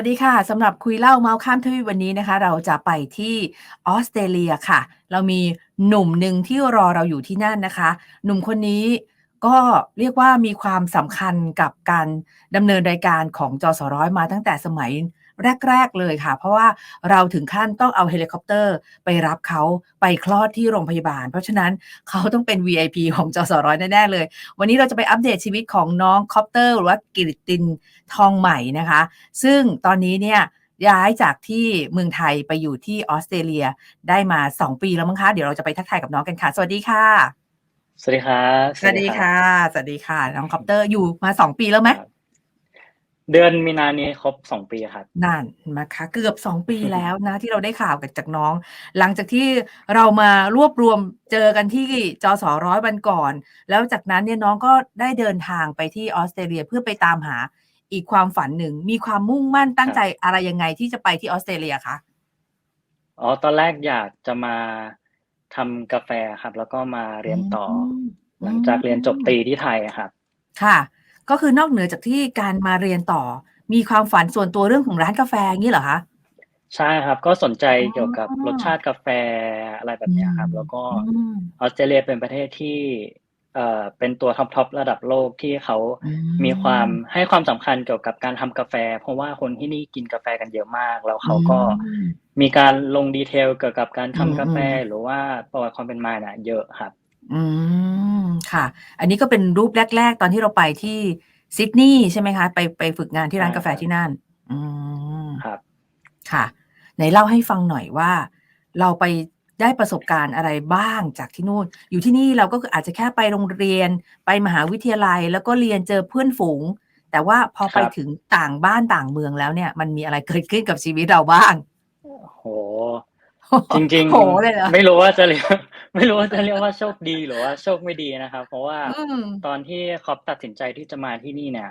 วัสดีค่ะสำหรับคุยเล่าเมาส์ข้ามทวีวันนี้นะคะ เราจะไปที่ออสเตรเลียค่ะ เรามีหนุ่มหนึ่งที่รอเราอยู่ที่นั่นนะคะ หนุ่มคนนี้ก็เรียกว่ามีความสำคัญกับการดำเนินรายการของจอสร้อยมาตั้งแต่สมัย แรก ๆเลยค่ะ เพราะว่าเราถึงขั้นต้องเอาเฮลิคอปเตอร์ไปรับเขาไปคลอดที่โรงพยาบาล เพราะฉะนั้นเขาต้องเป็น VIP ของจอสร้อยแน่ๆเลย วันนี้เราจะไปอัปเดตชีวิตของน้องคอปเตอร์หรือว่ากิริตินทองใหม่นะคะ ซึ่งตอนนี้เนี่ยย้ายจากที่เมืองไทยไปอยู่ที่ออสเตรเลียได้มา 2 ปีแล้วมั้งคะเดี๋ยวเราจะไปทักทายกับน้องกันค่ะ สวัสดีค่ะ สวัสดีครับสวัสดีค่ะ สวัสดีค่ะ น้องคอปเตอร์อยู่มา 2 ปีแล้วไหมครับ เดือนมีนานี้ครบสองปีครับนั่นนะคะเกือบ2ปีแล้วนะ ที่เราได้ข่าวกันจากน้อง หลังจากที่เรามารวบรวมเจอกันที่จอสอร้อยวันก่อน แล้วจากนั้นเนี่ยน้องก็ได้เดินทางไปที่ออสเตรเลียเพื่อไปตามหาอีกความฝันหนึ่ง มีความมุ่งมั่นตั้งใจอะไรยังไงที่จะไปที่ออสเตรเลียคะอ๋อตอนแรกอยากจะมาทำกาแฟครับ แล้วก็มาเรียนต่ออมหลังจากเรียนจบตรีที่ไทยครับ ค่ะ ก็คือนอกเหนือจากที่การมาเรียนต่อ มีความฝันส่วนตัวเรื่องของร้านกาแฟงี้เหรอคะ ใช่ครับ ก็สนใจอ๋อเกี่ยวกับรสชาติกาแฟอะไรแบบเนี้ยครับ แล้วก็อืมออสเตรเลียเป็นประเทศที่เอ่อเป็นตัวท็อปทอประดับโลกที่เขาอืมีความให้ความสำคัญเกี่ยวกับการทำกาแฟ เพราะว่าคนที่นี่กินกาแฟกันเยอะมาก แล้วเขาก็อืมมีการลงดีเทลเกี่ยวกับการทำกาแฟอืมหรือว่าประวัติความเป็นมาเนี่ยเยอะครับ อืม ค่ะ อันนี้ก็เป็นรูปแรก ๆ ตอนที่เราไปที่ซิดนีย์ใช่ไหมคะ ไปไปฝึกงานที่ร้านใช่กาแฟที่นั่น อืมครับ ค่ะ ไหนเล่าให้ฟังหน่อยว่า เราไปได้ประสบการณ์อะไรบ้างจากที่นู่น อยู่ที่นี่เราก็คืออาจจะแค่ไปโรงเรียนไปมหาวิทยาลัย แล้วก็เรียนเจอเพื่อนฝูง แต่ว่าพอไปครับถึงต่างบ้านต่างเมืองแล้วเนี่ย มันมีอะไรเกิดขึ้นกับชีวิตเราบ้างโห จริงโหเลยเหรอๆไม่รู้ว่าจะเรียกไม่รู้ว่าจะเรียกว่าโชคดีหรือว่าโชคไม่ดีนะครับ เพราะว่าอืมตอนที่คอปตัดสินใจที่จะมาที่นี่เนี่ย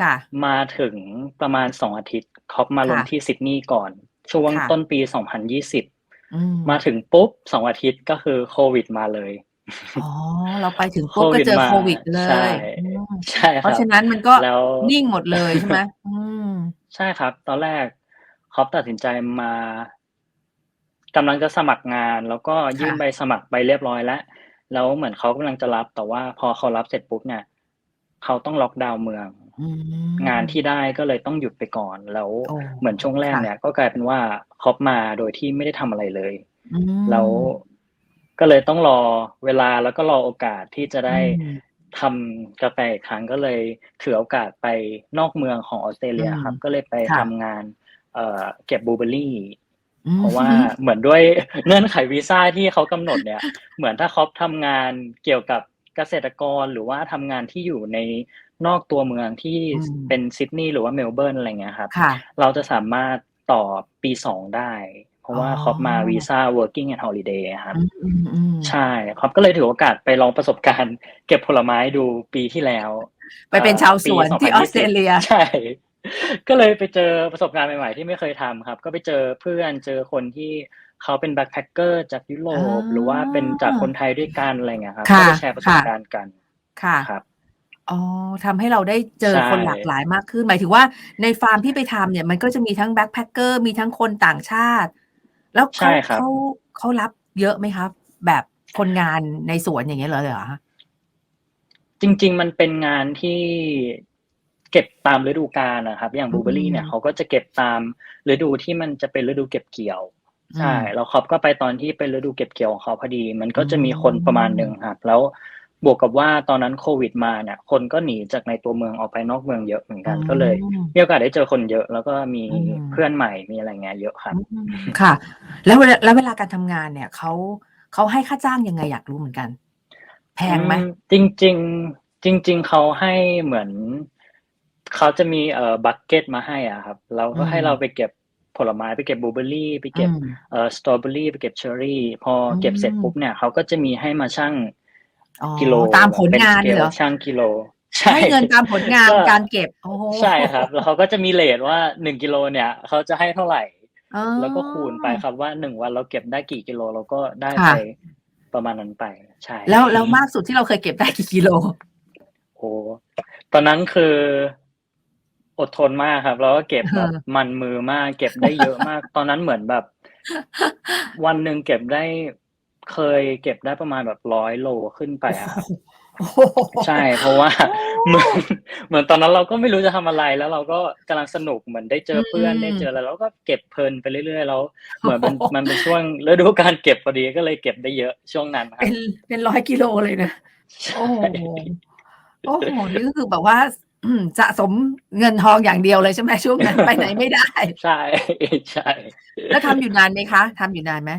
ค่ะ มาถึงประมาณสองอาทิตย์คอปมาลงค่ะ ที่ซิดนีย์ก่อน ช่วงค่ะ ต้นปี2020อืมมาถึงปุ๊บสองอาทิตย์ก็คือโควิดมาเลย อ๋อ เราไปถึงปุ๊บก็เจอมา โควิดเลใช่ ยอืมใช่คเพรับราะฉะนั้นมันก็แล้ว นิ่งหมดเลยใช่ไหมอืม ใช่ครับ ตอนแรกคอปตัดสินใจมา กำลังจะสมัครงาน แล้วก็ยื่นค่ะ ใบสมัครไปเรียบร้อยแล้ว แล้วเหมือนเขากำลังจะรับ แต่ว่าพอเขารับเสร็จปุ๊บเนี่ย เขาต้องล็อกดาวน์เมือง อืมงานที่ได้ก็เลยต้องหยุดไปก่อน แล้วโอ้ เหมือนช่วงแรกค่ะ เนี่ย ก็กลายเป็นว่าคอปมาโดยที่ไม่ได้ทำอะไรเลย อืมแล้วก็เลยต้องรอเวลาแล้วก็รอโอกาสที่จะได้อืมทำกาแฟอีกครั้ง ก็เลยถือโอกาสไปนอกเมืองของออสเตรเลียครับอืมก็เลยไปค่ะ ทำงาน เอ่อ เก็บบลูเบอร์รี่อืม เพราะว่าเหมือนด้วยเงื่อนไขวีซ่าที่เขากำหนดเนี่ย เหมือนถ้าเขาทำงานเกี่ยวกับเกษตรกรหรือว่าทำงานที่อยู่ในนอกตัวเมืองที่อืมเป็นซิดนีย์หรือว่าเมลเบิร์นอะไรเงี้ยครับค่ะเราจะสามารถต่อปีสองได้ เพราะว่าอ๋อเขามาวีซ่า working and holiday ครับอืมอืมอืมใช่ครับก็เลยถือโอกาสไปลองประสบการณ์ เก็บผลไม้ดูปีที่แล้ว ไปเป็นชาวสวนปีที่ออสเตรเลียใช่ ก็เลยไปเจอประสบการณ์ใหม่ๆ ที่ไม่เคยทำครับ ก็ไปเจอเพื่อนเจอคนที่เขาเป็นแบ็คแพคเกอร์จากยุโรปอ่าหรือว่าเป็นจากคนไทยด้วยกันอะไรเงี้ยครับค่ะก็ไปแชร์ประสบการณ์กันค่ะ ครับ อ๋อทำให้เราได้เจอใช่ คนหลากหลายมากขึ้น หมายถึงว่าในฟาร์มที่ไปทำเนี่ย มันก็จะมีทั้งแบ็คแพคเกอร์มีทั้งคนต่างชาติ แล้วใช่เขาครับ เขาเขารับเยอะไหมครับ แบบคนงานในสวนอย่างเงี้ยเหรอเหรอคะจริง ๆ มันเป็นงานที่ เก็บตามฤดูกาลนะครับ อย่างบลูเบอรี่เนี่ยเขาก็จะเก็บตามฤดูที่มันจะเป็นฤดูเก็บเกี่ยวใช่แล้วครอบก็ไปตอนที่เป็นฤดูเก็บเกี่ยวของเขาพอดี มันก็จะมีคนประมาณหนึ่งครับแล้วบวกกับว่าตอนนั้นโควิดมาเนี่ย คนก็หนีจากในตัวเมืองออกไปนอกเมืองเยอะเหมือนกันก็เลยอืมมีโอกาสได้เจอคนเยอะแล้วก็มีอืมเพื่อนใหม่มีอะไรเงี้ยเยอะครับอืมค่ะ แล้วเวลาแล้วเวลาการทำงานเนี่ยเขาเขาให้ค่าจ้างยังไงอยากรู้เหมือนกัน แพงไหมอืจริงๆจริง ๆเขาให้เหมือน เขาจะมีเอ่อบักเก็ตมาให้อะครับแล้วก็ให้อืมเราไปเก็บผลไม้ไปเก็บบลูเบอรี่ไปเก็บอืมเอ่อสตรอเบอรี่ไปเก็บเชอร์รี่ พออมเก็บเสร็จปุ๊บเนี่ยเขาก็จะมีให้มาชั่งอ๋อกิโลตามผลงานป็เหรอสกลชั่งกิโลใช่ให้เงินตามผลงานก็การเก็บโอ้โหใช่ครับ แล้วเขาก็จะมีเลทว่าหนึ่งกิโลเนี่ยเขาจะให้เท่าไหร่อ๋อแล้วก็คูณไปครับว่าหนึ่งวันเราเก็บได้กี่กิโลเราก็ได้ค่ะไปประมาณนั้นไปใช่แล้วแล้วมากสุดที่เราเคยเก็บได้กี่กิโลโอ้ตอนนั้นคือ อดทนมากครับ แล้วก็เก็บเออแบบมันมือมาก เก็บได้เยอะมาก ตอนนั้นเหมือนแบบ วันหนึ่งเก็บได้เคยเก็บได้ประมาณแบบร้อยโลขึ้นไปอะครับโอ้โหใช่เพราะว่าเหมือนเหมือนตอนนั้นเราก็ไม่รู้จะทำอะไรแล้วเราก็กำลังสนุกเหมือนได้เจอเพื่อนได้เจออะไรแล้วก็เก็บเพลินไปเรื่อยๆแล้วเหมือนมันมันเป็นช่วงฤดูการเก็บพอดีก็เลยเก็บได้เยอะช่วงนั้นครัเป็บนเป็นร้อยกิโลเลยนะโอ้โหโอ้โหนี่ก็คือแบบว่าอืม สะสมเงินทองอย่างเดียวเลยใช่ไหมช่วงนั้นไปไหนไม่ได้ ใช่ใช่แล้วทำอยู่นานไหมคะทำอยู่นานไหม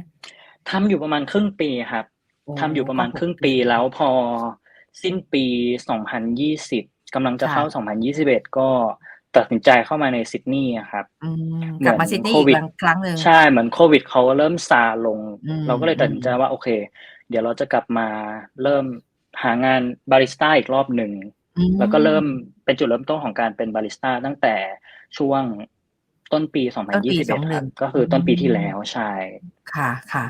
ทำอยู่ประมาณครึ่งปีครับโอ้ทำอยู่ประมาณครึ่งปีแล้วพอสิ้นปี2020กำลังจะเข้า2021ก็ตัดสินใจเข้ามาในซิดนีย์อะครับอืมกลับมาเหมือนซิดนีย์โคอีวิกดครั้งครั้งหนึ่งใช่เหมือนโควิดเขาเริ่มซาลงอืมเราก็เลยตัดสินใจว่าโอเค เดี๋ยวเราจะกลับมาเริ่มหางานบาริสต้าอีกรอบหนึ่งอืม แล้วก็เริ่มเป็นจุดเริ่มต้นของการเป็นบาริสต้าตั้งแต่ช่วงต้นปีต้นปี2021ครับ21ก็คือต้นปีที่แล้วใช่ ค่ะค่ะ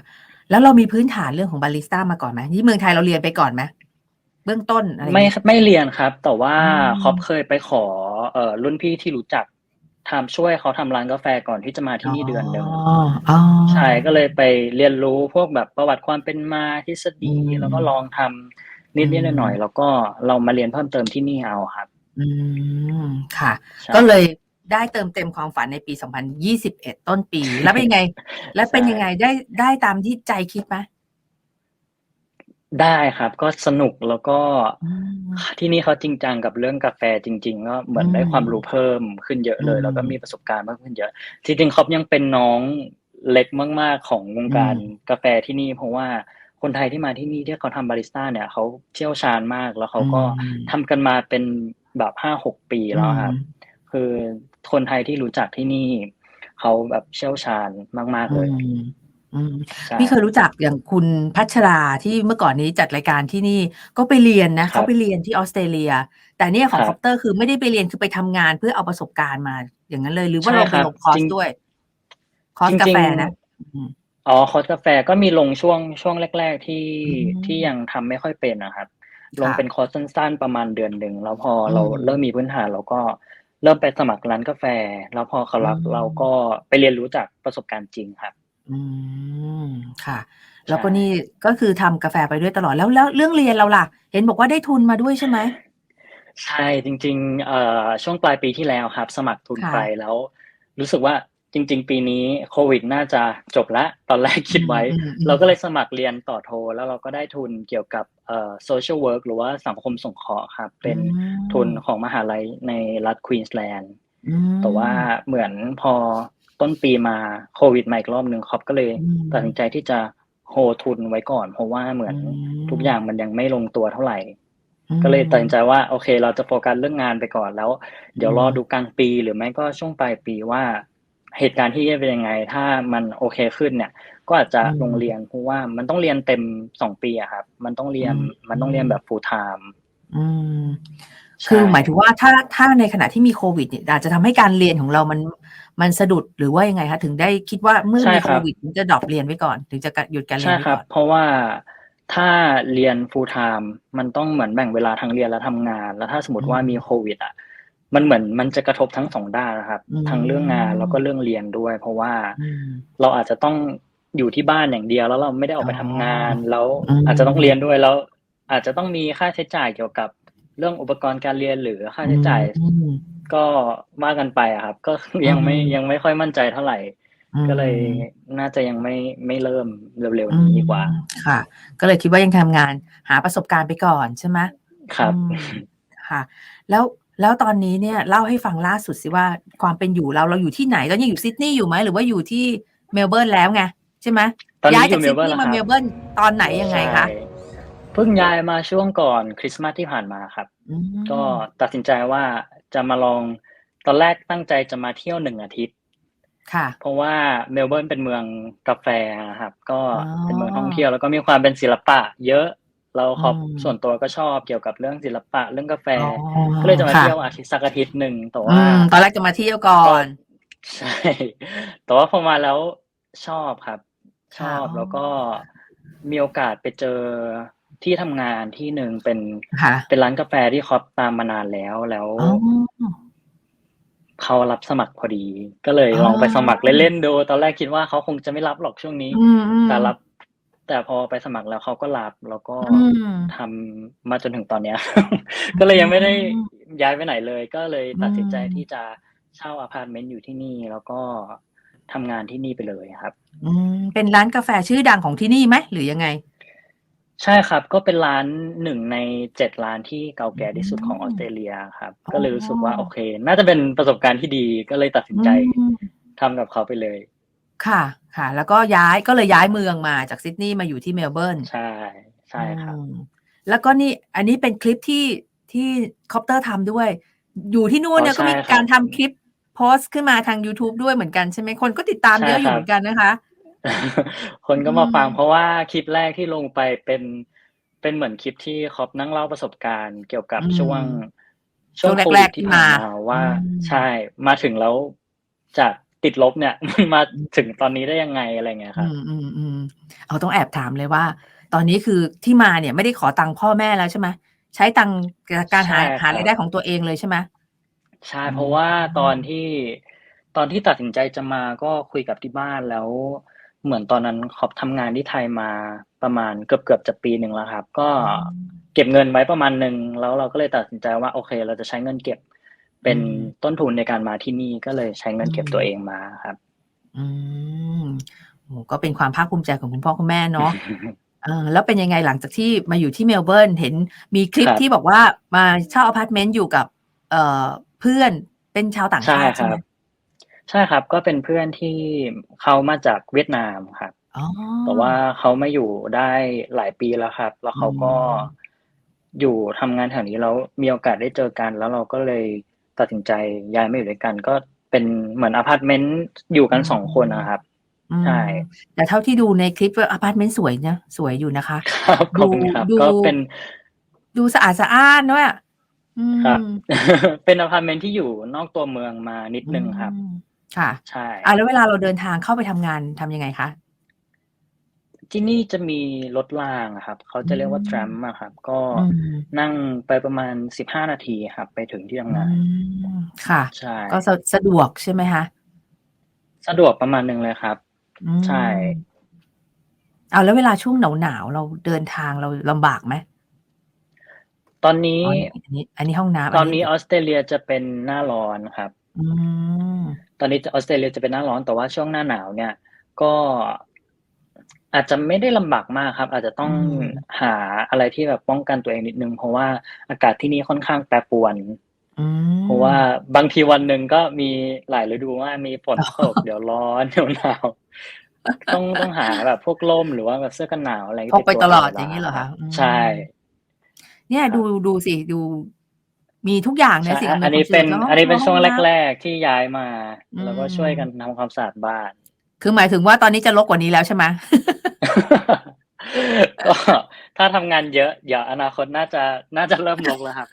แล้วเรามีพื้นฐานเรื่องของบาริสต้ามาก่อนไหมที่เมืองไทยเราเรียนไปก่อนไหมเบื้องต้นอะไรอย่างไม่เงี้ยไม่เรียนครับ แต่ว่าอืมคอปเคยไปขอเอ่อรุ่นพี่ที่รู้จักทำช่วยเขาทำร้านกาแฟก่อนที่จะมาที่นี่เดือนหนึ่งอ๋ออ๋อใช่ก็เลยไปเรียนรู้พวกแบบประวัติความเป็นมาทฤษฎีอืมแล้วก็ลองทำ นิดอืๆมหน่อยๆแล้วก็เรามาเรียนเพิ่มเติมที่นี่เอาครับ อืมค่ะ ใช่ ก็เลยได้เติมเต็มความฝันในปี 2021 ต้นปี แล้วเป็นยังไง แล้วเป็นยังไงได้ได้ตามที่ใจคิดไหมได้ครับ ก็สนุกแล้วก็อืม ที่นี่เขาจริงจังกับเรื่องกาแฟจริง ๆ ก็เหมือนได้อืมความรู้เพิ่มขึ้นเยอะเลย อืมแล้วก็มีประสบการณ์มากขึ้นเยอะจริงๆคอปยังเป็นน้องเล็กมาก ๆ ของวงการอืมกาแฟที่นี่ เพราะว่า คนไทยที่มาที่นี่ที่เขาทำบาริสต้าเนี่ยเขาเชี่ยวชาญมากแล้วเขาก็อืมทำกันมาเป็นแบบห้าหกปีแล้วครับคือคนไทยที่รู้จักที่นี่เขาแบบเชี่ยวชาญมาก ๆเลยอืมอืมใช่พี่เคยรู้จักอย่างคุณพัชราที่เมื่อก่อนนี้จัดรายการที่นี่ก็ไปเรียนนะเขาไปเรียนที่ออสเตรเลีย แต่เนี่ยของคอปเตอร์คือไม่ได้ไปเรียนคือไปทำงานเพื่อเอาประสบการณ์มา อย่างนั้นเลย หรือว่าเราไปลงคอร์สด้วย คอร์สกาแฟนะ อืมอ๋อคอร์สกาแฟก็มีลงช่วงช่วงแรก ๆ ที่อืมที่ยังทำไม่ค่อยเป็นนะครับค่ะลงเป็นคอร์สสั้น ๆ ประมาณเดือนหนึ่งแล้วพออมเราเริ่มมีพื้นฐานเราก็เริ่มไปสมัครร้านกาแฟ แล้วพอเขารับอืม เราก็ไปเรียนรู้จากประสบการณ์จริงครับ อืมค่ะ แล้วก็นี่ก็คือทำกาแฟไปด้วยตลอดแล้วแล้วเรื่องเรียนเราล่ะ เห็นบอกว่าได้ทุนมาด้วยใช่ไหมใช่จริงๆเอ่อช่วงปลายปีที่แล้วครับ สมัครทุนค่ะ ไปแล้ว รู้สึกว่า จริง ๆ ปีนี้โควิดน่าจะจบละตอนแรกคิดไว้อืมอืมเราก็เลยสมัครเรียนต่อโท แล้วเราก็ได้ทุนเกี่ยวกับเอ่อ social work หรือว่าสังคมสงเคราะห์ครับ เป็นอืมทุนของมหาลัยในรัฐควีนสแลนด์อืมแต่ว่าเหมือนพอต้นปีมาโควิดมาอีกรอบหนึ่งครอปก็เลยอืมตัดสินใจที่จะโฮทุนไว้ก่อน เพราะว่าเหมือนอืมทุกอย่างมันยังไม่ลงตัวเท่าไหร่อืมก็เลยตัดสินใจว่าโอเค เราจะโฟกัสเรื่องงานไปก่อนแล้ว เดี๋ยวรอดูกลางปีหรือไม่ก็ช่วงปลายปีว่า เหตุการณ์ที่เป็นยังไง ถ้ามันโอเคขึ้นเนี่ย ก็อาจจะอืมลงเรียนเพราะว่ามันต้องเรียนเต็มสองปีอะครับ มันต้องเรียนอืมมันต้องเรียนแบบ full time อืมใช่คือหมายถึงว่าถ้าถ้าในขณะที่มีโควิดเนี่ยอาจจะทำให้การเรียนของเรามันมันสะดุดหรือว่ายังไงคะถึงได้คิดว่าเมื่อใช่มีคโครับวิดถึงจะดรอปเรียนไว้ก่อน ถึงจะหยุดการเรียนใช่ไว้ครัก่บอนเพราะว่าถ้าเรียน full time มันต้องเหมือนแบ่งเวลาทั้งเรียนและทำงาน แล้วถ้าสมมติว่ามีโควิดอะ มันเหมือนมันจะกระทบทั้งสองด้านนะครับอืมทั้งเรื่องงานแล้วก็เรื่องเรียนด้วย เพราะว่าอืมเราอาจจะต้องอยู่ที่บ้านอย่างเดียว แล้วเราไม่ได้ออกไปทำงานแล้วอืมอาจจะต้องเรียนด้วยแล้ว อาจจะต้องมีค่าใช้จ่ายเกี่ยวกับเรื่องอุปกรณ์การเรียนหรือค่าใช้จ่ายอืมก็ว่ากันไปอะครับ ก็ยังไม่อืมยังไม่ค่อยมั่นใจเท่าไหร่อืมก็เลยน่าจะยังไม่ไม่เริ่มเร็วๆนี้ดีกว่าอืมค่ะ ก็เลยคิดว่ายังทำงานหาประสบการณ์ไปก่อนใช่ไหมครับอืมค่ะ แล้ว แล้วตอนนี้เนี่ยเล่าให้ฟังล่าสุดสิว่า ความเป็นอยู่เราเราอยู่ที่ไหน ตอนนี้อยู่ซิดนีย์อยู่ไหมหรือว่าอยู่ที่เมลเบิร์นแล้วไงใช่ไหมตอนนี้ย้ายอจากยู่เมซิลดเบิร์นนีย์แล้วมาคเมรัลบเบิร์นตอนไหนยังไงคะใช่เพิ่งย้ายมาช่วงก่อนคริสต์มาสที่ผ่านมาครับ อืมก็ตัดสินใจว่าจะมาลองตอนแรกตั้งใจจะมาเที่ยวหนึ่งอาทิตย์ ค่ะ เพราะว่าเมลเบิร์นเป็นเมืองกาแฟนะครับก็อ๋อ เป็นเมืองท่องเที่ยวแล้วก็มีความเป็นศิลปะ เยอะ เราครอบอืมส่วนตัวก็ชอบเกี่ยวกับเรื่องศิลปะเรื่องกาแฟอ๋อก็เลยจะมาค่เที่ยวอาทิตย์สักอาทิตย์หนึ่งแต่อืว่ามตอนแรกจะมาเที่ยวก่อนใช่แต่ว่าพอมาแล้วชอบครับ ชอบค่ะแล้วก็มีโอกาสไปเจอที่ทำงานที่หนึ่งเป็นค่ะเป็นร้านกาแฟที่ครอปตามมานานแล้วแล้วอ๋อเขารับสมัครพอดี ก็เลยลองไปสมัครเล่นๆดู ตอนแรกคิดว่าเขาคงจะไม่รับหรอกช่วงนี้อืมอืมแต่รับ แต่พอไปสมัครแล้วเขาก็รับแล้วก็อืม ทำมาจนถึงตอนเนี้ย ก็เลยยังไม่ได้ย้ายไปไหนเลย ก็เลยตัดสินใจอืมที่จะเช่าอพาร์ตเมนต์อยู่ที่นี่ แล้วก็ทำงานที่นี่ไปเลยครับ อืม เป็นร้านกาแฟชื่อดังของที่นี่ไหม หรือยังไง ใช่ครับ ก็เป็นร้านหนึ่งในเจ็ดร้านที่เก่าแก่ที่สุดของอืมออสเตรเลียครับ อ๋อก็เลยรู้สึกว่า โอเค น่าจะเป็นประสบการณ์ที่ดี ก็เลยตัดสินใจอืมทำกับเขาไปเลย ค่ะ ค่ะ แล้วก็ย้ายก็เลยย้ายเมืองมาจากซิดนีย์มาอยู่ที่เมลเบิร์นใช่ใช่ครับอืมแล้วก็นี่อันนี้เป็นคลิปที่ที่คอปเตอร์ทำด้วย อยู่ที่นู่นเนี่ยอ๋อก็มีใช่ครับการทำคลิปโพสต์ขึ้นมาทาง YouTube ด้วยเหมือนกันใช่ไหมคนก็ติดตามเยอะอยู่เหมือนกันนะคะ คนก็มาฟังอืมเพราะว่าคลิปแรกที่ลงไปเป็นเป็นเหมือนคลิปที่คอปนั่งเล่าประสบการณ์เกี่ยวกับอืมช่วงช่วงโคแรวิกดๆที่ที่ผ่านมามาว่าอืมใช่มาถึงแล้วจาก ติดลบเนี่ยมาถึงตอนนี้ได้ยังไงอะไรเงี้ยคอืรับมอืมอืมเอาต้องแอบถามเลยว่า ตอนนี้คือที่มาเนี่ยไม่ได้ขอตังค์พ่อแม่แล้วใช่ไหมใช้ตังค์การหาใช่ครับหารายได้ของตัวเองเลยใช่ไหมใช่อืมเพราะว่าตอนที่ตอนที่ตัดสินใจจะมาก็คุยกับที่บ้านแล้ว เหมือนตอนนั้นขอบทำงานที่ไทยมาประมาณเกือบเกือบจะปีหนึ่งแล้วครับ ก็เก็บเงินไว้ประมาณหนึ่งแล้วเราก็เลยตัดสินใจว่าโอเค เราจะใช้เงินเก็บ เป็นต้นทุนในการมาที่นี่ก็เลยใช้เงินเก็บตัวเองมาครับ อืมโหก็เป็นความภาคภูมิใจของคุณพ่อคุณแม่เนาะเออแล้วเป็นยังไงหลังจากที่มาอยู่ที่เมลเบิร์นเห็นมีคลิปครับที่บอกว่ามาเช่าอพาร์ตเมนต์อยู่กับ เอ่อเพื่อนเป็นชาวต่างใช่ชาติคใช่ไหรัมบใช่ครับ ก็เป็นเพื่อนที่เขามาจากเวียดนามครับอ๋อแต่ว่าเขามาอยู่ได้หลายปีแล้วครับ แล้วเขาก็อืมอยู่ทำงานแถวนี้แล้วมีโอกาสได้เจอกัน แล้วเราก็เลย ตัดสินใจย้ายมาอยู่ด้วยกัน ก็เป็นเหมือนอพาร์ตเมนต์อยู่กันสองคนนะครับอืมใช่แต่เท่าที่ดูในคลิปว่าอพาร์ตเมนต์สวยนะสวยอยู่นะคะครับขอบคุณครับดูก็เป็นดูสะอาดสะอ้านด้วยอะอืมครับ เป็นอพาร์ตเมนต์ที่อยู่นอกตัวเมืองมานิดนึงครับอืมค่ะ ใช่อะแล้วเวลาเราเดินทางเข้าไปทำงานทำยังไงคะ ที่นี่จะมีรถรางอะครับ เขาจะเรียกว่าอืมทรัมอะครับ ก็อืม นั่งไปประมาณสิบห้านาทีครับ ไปถึงที่ทำงานอืมค่ะ ใช่ ก็สะสะดวกใช่ไหมคะ สะดวกประมาณหนึ่งเลยครับ อืมใช่เอาแล้วเวลาช่วงหนาวหนาว ๆ เราเดินทางเราลำบากไหม ตอนนี้ อ๋ออันนี้ อันนี้ห้องน้ำ ตอนนี้ ออสเตรเลียจะเป็นหน้าร้อนครับ อืม ตอนนี้ออสเตรเลียจะเป็นหน้าร้อน แต่ว่าช่วงหน้าหนาวเนี่ย ก็ อาจจะไม่ได้ลำบากมากครับ อาจจะต้องอืม หาอะไรที่แบบป้องกันตัวเองนิดนึงเพราะว่าอากาศที่นี่ค่อนข้างแปรปรวน อืมเพราะว่าบางทีวันหนึ่งก็มีหลายฤดูว่ามีฝนตก เดี๋ยวร้อน เดี๋ยวหนาว ต้อง ต้องหาแบบพวกร่ม หรือว่าแบบเสื้อกันหนาว อะไรพกไปดตลอดวอย่างนี้เหรอคะอืมใช่เนี่ยครับดูดูสิ ดู มีทุกอย่างนะใช่สิ่งำอันนี้ความสะดวกเป็นแล้วอันนี้เป็นช่วงห้ำแรก ๆ ที่ย้ายมาอืมแล้วก็ช่วยกันทำความสะอาดบ้าน คือหมายถึงว่าตอนนี้จะลกกว่านี้แล้วใช่ไหมก็ถ้าทำงานเยอะเดี๋ยวอนาคตน่าจะน่าจะเริ่มลงแล้วครับ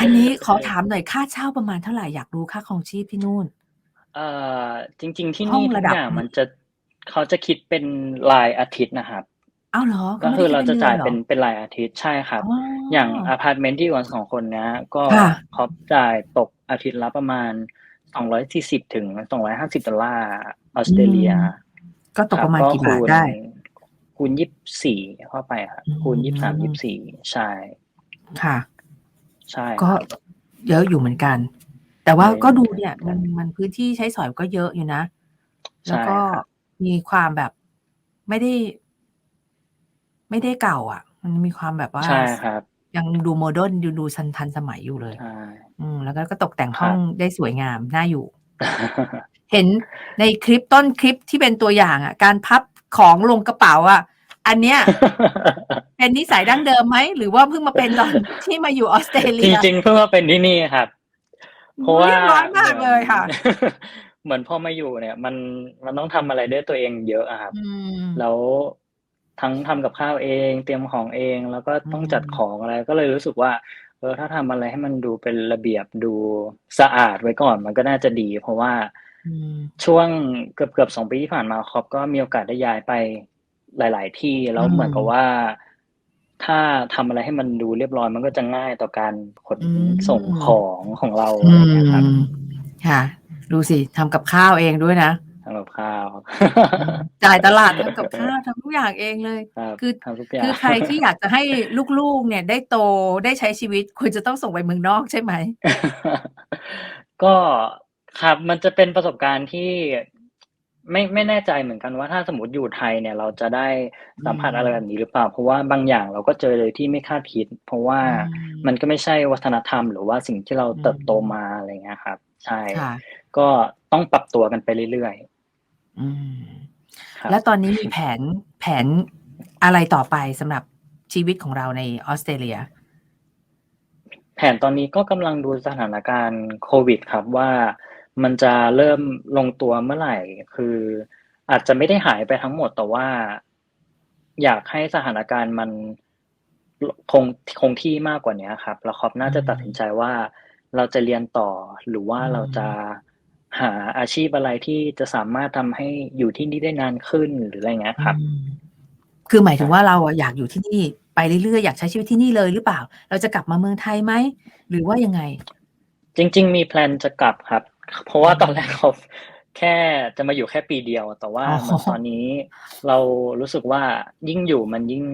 อันนี้ขอถามหน่อยค่าเช่าประมาณเท่าไหร่อยากรู้ค่าครองชีพที่นู่นเอ่อจริง ๆ ที่ห้อนี่งทุระกดับอย่างมันจะเขาจะคิดเป็นรายอาทิตย์นะครับอ้าวเหรอ ก็ไม่คืได้อเราคิจะดจ่ายดืเป็นหรอเป็นรายอาทิตย์ใช่ครับอ๋ออย่างอพาร์ตเมนต์ที่อยู่กันสองคนเนี้ยก็ค่ะเขาจ่ายตกอาทิตย์ละประมาณ สองร้อยสี่สิบถึงสองร้อยห้าสิบดอลลาร์ออสเตรเลีย ก็ตกประมาณคบกี่บาทคูณได้ คูณยี่สิบสี่เข้าไปครับอืมคูณยี่สิบสามยี่สิบสี่ใช่ ค่ะ ใช่ ก็ครับเยอะอยู่เหมือนกัน แต่ว่าเยอะก็ดูเหมือนกันเนี่ย มันมันพื้นที่ใช้สอยก็เยอะอยู่นะใช่แล้วก็ครับมีความแบบไม่ได้ ไม่ได้เก่า อะ มันมีความแบบว่าใช่ครับ ยังดูโมเดิร์นดูดูทันทันสมัยอยู่เลย ใช่อืม แล้วก็ก็ตกแต่งครับห้องได้สวยงามน่าอยู่ เห็นในคลิปต้นคลิปที่เป็นตัวอย่างอะ การพับของลงกระเป๋าอะ อันเนี้ย เป็นนิสัยดั้งเดิมไหม หรือว่าเพิ่งมาเป็นตอนที่มาอยู่ออสเตรเลีจยริงๆเพิ่งมาเป็นที่นี่ครับ เพราะว่าเรียบร้อยมากเลยค่ะ เหมือนพอมาอยู่เนี่ย มันมันต้องทำอะไรด้วยตัวเองเยอะอะครับ อืม แล้ว ทั้งทำกับข้าวเอง เตรียมของเอง แล้วก็ต้องอืมจัดของอะไร ก็เลยรู้สึกว่า เออถ้าทำอะไรให้มันดูเป็นระเบียบดูสะอาดไว้ก่อนมันก็น่าจะดี เพราะว่าอืมช่วงเกือบเกือบสองปีที่ผ่านมาครอบก็มีโอกาสได้ย้ายไปหลาย ๆ ที่แล้วอืมเหมือนกับว่า ถ้าทำอะไรให้มันดูเรียบร้อยมันก็จะง่ายต่อการขนอืมส่งของของเราอือะไรอย่างเงี้ยครับมค่ะ ดูสิทำกับข้าวเองด้วยนะ ทำกับข้าวจ่ายตลาดทำกับข้าวทำทุกอย่างเองเลย ครับคือ ทำทุกอย่างคือใครที่อยากจะให้ลูกๆ เนี่ยได้โตได้ใช้ชีวิตควรจะต้องส่งไปเมืองนอกใช่ไหม ก็ครับมันจะเป็นประสบการณ์ที่ไม่ไม่แน่ใจเหมือนกันว่าถ้าสมมติอยู่ไทยเนี่ย เราจะได้สัมผัสอืมอะไรแบบนี้หรือเปล่า เพราะว่าบางอย่างเราก็เจอเลยที่ไม่คาดคิด เพราะว่าอืมมันก็ไม่ใช่วัฒนธรรม หรือว่าสิ่งที่เราอืมเติบโตมาอะไรเงี้ยครับ ใช่ ค่ะ ก็ต้องปรับตัวกันไปเรื่อย อืมๆครับ แล้วตอนนี้มีแผนแผนอะไรต่อไปสำหรับชีวิตของเราในออสเตรเลีย แผนตอนนี้ก็กำลังดูสถานการณ์โควิดครับว่ามันจะเริ่มลงตัวเมื่อไหร่ คืออาจจะไม่ได้หายไปทั้งหมดแต่ว่า อยากให้สถานการณ์มันคงคงที่มากกว่านี้ครับ แล้วคอปน่าจะอืมตัดสินใจว่าเราจะเรียนต่อหรือว่าอืมเราจะ หาอาชีพอะไรที่จะสามารถทำให้อยู่ที่นี่ได้นานขึ้นหรืออะไรเงี้ยครับอืมคือหมายถึงว่าเราอะอยากอยู่ที่นี่ไปเรื่อยๆอยากใช้ชีวิตที่นี่เลยหรือเปล่า เราจะกลับมาเมืองไทยไหมหรือว่ายังไง จริง ๆ มีแพลนจะกลับครับ เพราะว่าตอนแรกเขาแค่จะมาอยู่แค่ปีเดียว แต่ว่าอ๋อเหมือนตอนนี้เรารู้สึกว่ายิ่งอยู่มันยิ่ง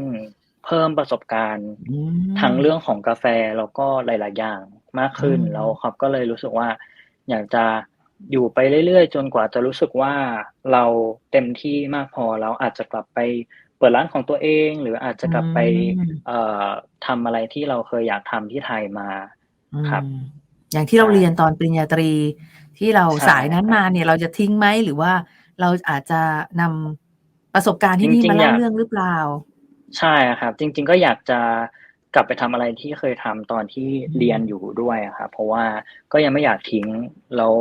เพิ่มประสบการณ์อืมทั้งเรื่องของกาแฟแล้วก็หลาย ๆ อย่างมากขึ้นอืมแล้วครับก็เลยรู้สึกว่าอยากจะ อยู่ไปเรื่อยๆ จนกว่าจะรู้สึกว่าเราเต็มที่มากพอแล้วอาจจะกลับไปเปิดร้านของตัวเอง หรืออาจจะกลับไปอืมเอ่อทำอะไรที่เราเคยอยากทำที่ไทยมาครับอืมอย่างที่เราใช่เรียนตอนปริญญาตรี ที่เราใช่สายนั้นมาเนี่ยเราจะทิ้งไหมหรือว่าเราอาจจะนำประสบการณ์ที่นี่จริงๆมาเล่าอยากเรื่องหรือเปล่า ใช่ครับ จริง ๆ ก็อยากจะกลับไปทำอะไรที่เคยทำตอนที่อืมเรียนอยู่ด้วยอะครับเพราะว่าก็ยังไม่อยากทิ้งแล้ว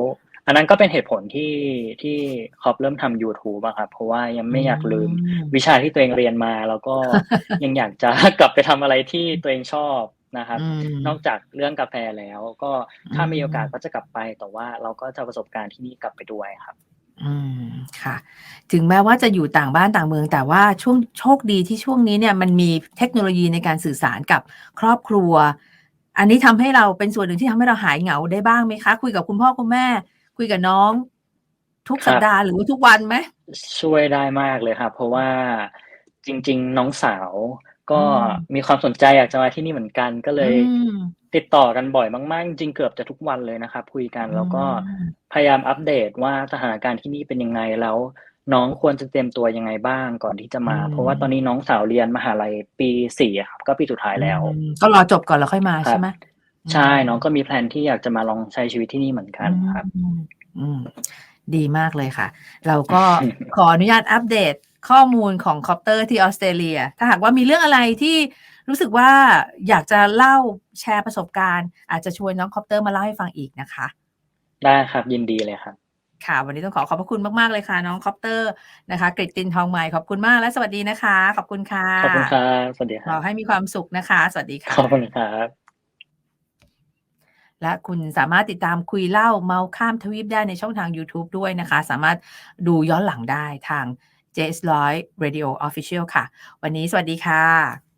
อันนั้นก็เป็นเหตุผลที่ที่คอปเริ่มทำ YouTube อะครับเพราะว่ายังไม่อยากลืมอืมวิชาที่ตัวเองเรียนมา แล้วก็ยังอยากจะกลับไปทำอะไรที่ตัวเองชอบนะครับอืมนอกจากเรื่องกาแฟแล้ว ก็ถ้าอืมมีโอกาสก็จะกลับไปแต่ว่าเราก็จะเอาประสบการณ์ที่นี่กลับไปด้วยครับ อืมค่ะ ถึงแม้ว่าจะอยู่ต่างบ้านต่างเมือง แต่ว่าช่วงโชคดีที่ช่วงนี้เนี่ยมันมีเทคโนโลยีในการสื่อสารกับครอบครัว อันนี้ทำให้เราเป็นส่วนหนึ่งที่ทำให้เราหายเหงาได้บ้างไหมคะ คุยกับคุณพ่อคุณแม่ คุยกับน้อง ทุกครับสัปดาห์หรือว่าทุกวันไหมช่วยได้มากเลยครับ เพราะว่าจริง ๆ น้องสาวก็อืมมีความสนใจอยากจะมาที่นี่เหมือนกันก็เลยอืมติดต่อกันบ่อยมากๆ จริงๆเกือบจะทุกวันเลยนะครับ คุยกันแล้วก็อืมพยายามอัปเดตว่าสถานการณ์ที่นี่เป็นยังไงแล้ว น้องควรจะเตรียมตัวยังไงบ้างก่อนที่จะมาอืมเพราะว่าตอนนี้น้องสาวเรียนมหาลัยปีสี่อะครับก็ปีสุดท้ายแล้วอืมก็รอจบก่อนแล้วค่อยมาครับใช่ไหม ใช่ น้องก็มีแพลนที่อยากจะมาลองใช้ชีวิตที่นี่เหมือนกันครับ อืมอืม ดีมากเลยค่ะ เราก็ขออนุญาตอัปเดตข้อมูลของคอปเตอร์ที่ออสเตรเลีย ถ้าหากว่ามีเรื่องอะไรที่รู้สึกว่าอยากจะเล่าแชร์ประสบการณ์ อาจจะชวนน้องคอปเตอร์มาเล่าให้ฟังอีกนะคะ ได้ครับยินดีเลยครับ ค่ะ วันนี้ต้องขอขอบพระคุณมาก ๆ เลยค่ะ น้องคอปเตอร์นะคะกริตตินทองใหม่ขอบคุณมากและสวัสดีนะคะ ขอบคุณค่ะขอบคุณครับสวัสดีคขรัอบให้มีความสุขนะคะ สวัสดีค่ะ ขอบคุณครับ และคุณสามารถติดตามคุยเล่าเมาข้ามทวีปได้ในช่องทาง YouTube ด้วยนะคะ สามารถดูย้อนหลังได้ทาง j s 1 0 0 Radio Official ค่ะ วันนี้สวัสดีค่ะ